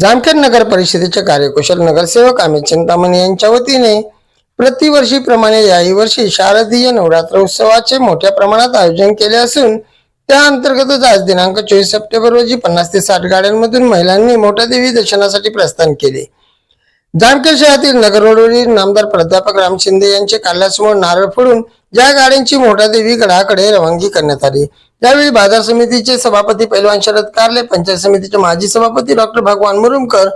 जामखेड नगर परिषदेचे कार्यकुशल नगरसेवक अमित चिंतामणी यांच्या वतीने प्रतिवर्षीप्रमाणे याही वर्षी शारदीय नवरात्र उत्सवाचे मोठ्या प्रमाणात आयोजन केले असून त्या अंतर्गतच आज दिनांक चोवीस सप्टेंबर रोजी पन्नास ते साठ गाड्यांमधून महिलांनी मोठ्या देवी दर्शनासाठी प्रस्थान केले. जामखेड शहरातील नगर रोडवरील नामदार प्राध्यापक राम शिंदे यांचे कार्यालयासमोर नारळ फोडून या गाड्यांची मोठ्या देवी गडाकडे रवानगी करण्यात आली. त्यावेळी बाजार समितीचे सभापती पैलवान शरद कारले पंचायत समितीचे माजी सभापती डॉक्टर भगवान मुरुमकर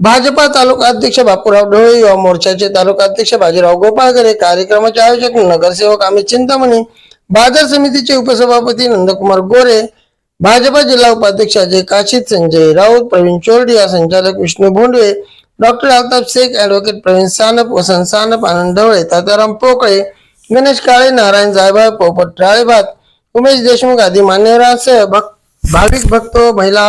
भाजपा तालुका अध्यक्ष बापूराव ढोळे युवा मोर्चाचे तालुका अध्यक्ष बाजीराव गोपाळकरे कार्यक्रमाचे आयोजक नगरसेवक अमित चिंतामणी बाजार समितीचे उपसभापती नंदकुमार गोरे भाजपा जिल्हा उपाध्यक्ष अजय काशीद संजय राऊत प्रवीण चोरडिया संचालक विष्णू भोंडवे डॉक्टर अल्ताफ शेख ऍडव्होकेट प्रवीण सानप वसंत सानप आनंद ढवळे ताताराम पोकळे गणेश काळे नारायण जायभाय पोपट राळेभात उमेश देशमुख आदी मान्यवरांसह भक्त भाविक भक्त महिला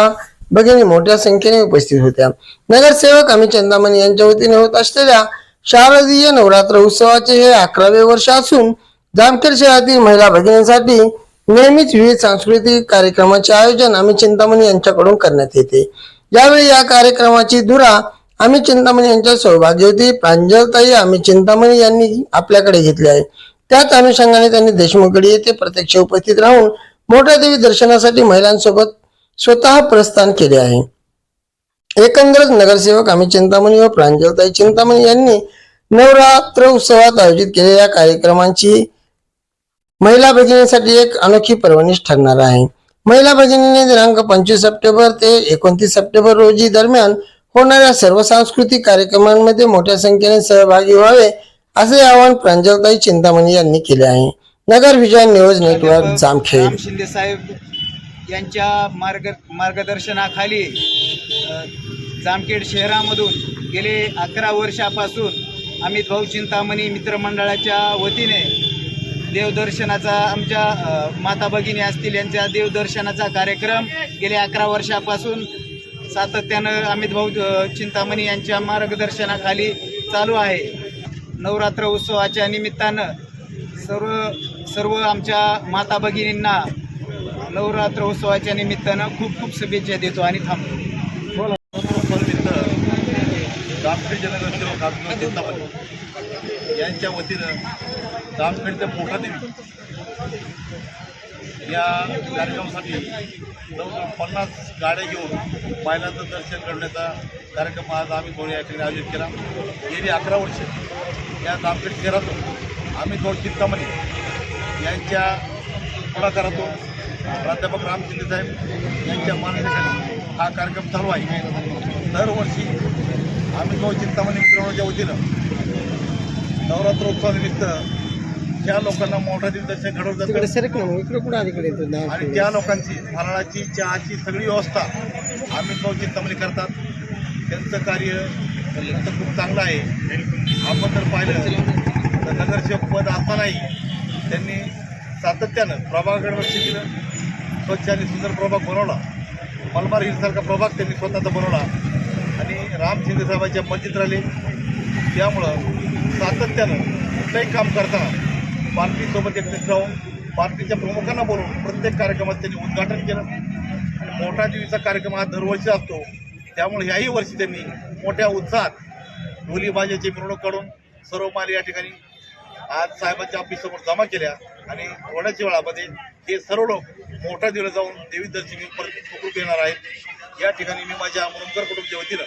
भगिनी मोठ्या संख्येने उपस्थित होत्या. नगरसेवक अमित चंदामणी यांच्या वतीने होत असलेल्या शारदीय नवरात्र उत्सवाचे हे अकरावे वर्ष असून जामखेड शहरातील महिला भगिनींसाठी नेहमीच विविध सांस्कृतिक कार्यक्रमाचे आयोजन अमित चिंतामणी यांच्याकडून करण्यात येते. यावेळी या कार्यक्रमाची धुरा अमित चिंतामणी यांच्या सौभाग्यवती प्रांजलताई अमित चिंतामणी यांनी आपल्याकडे घेतली आहे. त्याच अनुषंगाने त्यांनी देशमुखगडी येथे प्रत्यक्ष उपस्थित राहून मोठ्या देवी दर्शनासाठी महिलांसोबत स्वतः प्रस्थान केले आहे. एकंदरच नगरसेवक आम्ही चिंतामणी व प्रांजलताई चिंतामणी यांनी नवरात्र उत्सवात आयोजित केलेल्या कार्यक्रमांची महिला भगिनीसाठी एक अनोखी पर्वणीच ठरणार आहे. महिला भगिनीने दिनांक पंचवीस सप्टेंबर ते एकोणतीस सप्टेंबर रोजी दरम्यान होणाऱ्या सर्व सांस्कृतिक कार्यक्रमांमध्ये मोठ्या संख्येने सहभागी व्हावे असे आवाहन प्रांजलताई चिंतामणी यांनी केले आहे. Nagar Vijay news network Jamkhed. Shinde साहेब यांच्या मार्ग मार्गदर्शनाखाली जामखेड शहरामधून गेले अकरा वर्षापासून अमित भाऊ चिंतामणी मित्रमंडळाच्या वतीने देवदर्शनाचा आमच्या माता भगिनी असतील यांच्या देवदर्शनाचा कार्यक्रम गेले अकरा वर्षापासून सातत्यानं अमित भाऊ चिंतामणी यांच्या मार्गदर्शनाखाली चालू आहे. नवरात्र उत्सवाच्या निमित्तानं सर्व सर्व आमच्या माता भगिनींना नवरात्र उत्सवाच्या निमित्तानं खूप खूप शुभेच्छा देतो आणि थांबतो. जामखेड जनगरसेवक खासदार चिंतामणी यांच्या वतीनं जामखेडच्या मोठा देवी या कार्यक्रमासाठी जवळजवळ पन्नास गाड्या घेऊन बायलांचं दर्शन करण्याचा कार्यक्रम आज आम्ही कोणी या ठिकाणी आयोजित केला. गेली अकरा वर्ष या जामखेड शहरातून आम्ही थोड चिंतामणी यांच्या पुढाकारातून प्राध्यापक राम शिंदे साहेब यांच्या मार्गदर्शनाखाली हा कार्यक्रम चालू आहे. दरवर्षी आम्ही तो चिंतामणी मित्रमंडळाच्या वतीनं नवरात्रोत्सवानिमित्त ज्या लोकांना घडवत तिकडे जातं आणि. त्या लोकांची फराळाची चहाची सगळी व्यवस्था आम्ही तो चिंतामणी करतात. त्यांचं कार्य तर खूप चांगलं आहे. आपण जर पाहिलं तर नगरसेवक पद असतानाही त्यांनी सातत्यानं प्रभागाकडे लक्ष दिलं स्वच्छ आणि सुंदर प्रभाग बनवला. मलबार हिलसारखा प्रभाग त्यांनी स्वतःचा बनवला आणि राम शिंदेसाहेबांच्या मस्जिद राहिले. त्यामुळं सातत्यानं कुठलंही काम करताना पार्टीसोबत एकत्रित राहून पार्टीच्या प्रमुखांना बोलवून प्रत्येक कार्यक्रमात त्यांनी उद्घाटन केलं. आणि मोठा देवीचा कार्यक्रम हा दरवर्षी असतो. त्यामुळे ह्याही वर्षी त्यांनी मोठ्या उत्साहात ढोलीबाजाची मिरवणूक काढून सर्व माल या ठिकाणी आज साहेबांच्या ऑफिससमोर जमा केल्या आणि थोड्याच वेळामध्ये हे सर्व लोक मोठ्या दिवस जाऊन देवी दर्शनी परत येणार आहेत. या ठिकाणी मी माझ्या मुरुमकर कुटुंबच्या वतीनं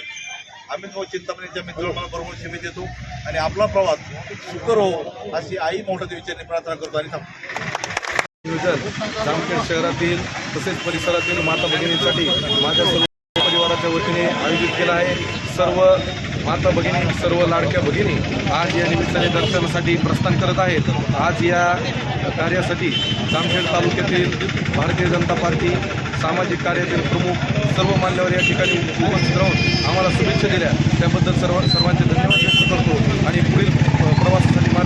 अमित भाऊ चिंतामणीच्या मित्रांना बरोबर शिबी देतो आणि आपला प्रवास सुकर हो अशी आई मोठ्या देवीच्या प्रार्थना करतो आणि थांबतो. नियोजन जामखेड शहरातील तसेच परिसरातील माता भगिनींसाठी माझ्या सर्व वतीने आयोजित केला आहे. सर्व माता भगिनी सर्व लाडक्या भगिनी आज या निमित्ताने दर्शनासाठी प्रस्थान करत आहेत. आज या कार्यासाठी जामखेड तालुक्यातील भारतीय जनता पार्टी सामाजिक कार्यातील प्रमुख सर्व मान्यवर या ठिकाणी उपस्थित राहून आम्हाला शुभेच्छा दिल्या. त्याबद्दल सर्व सर्वांचे धन्यवाद व्यक्त करतो आणि पुढील अ, प्रवासासाठी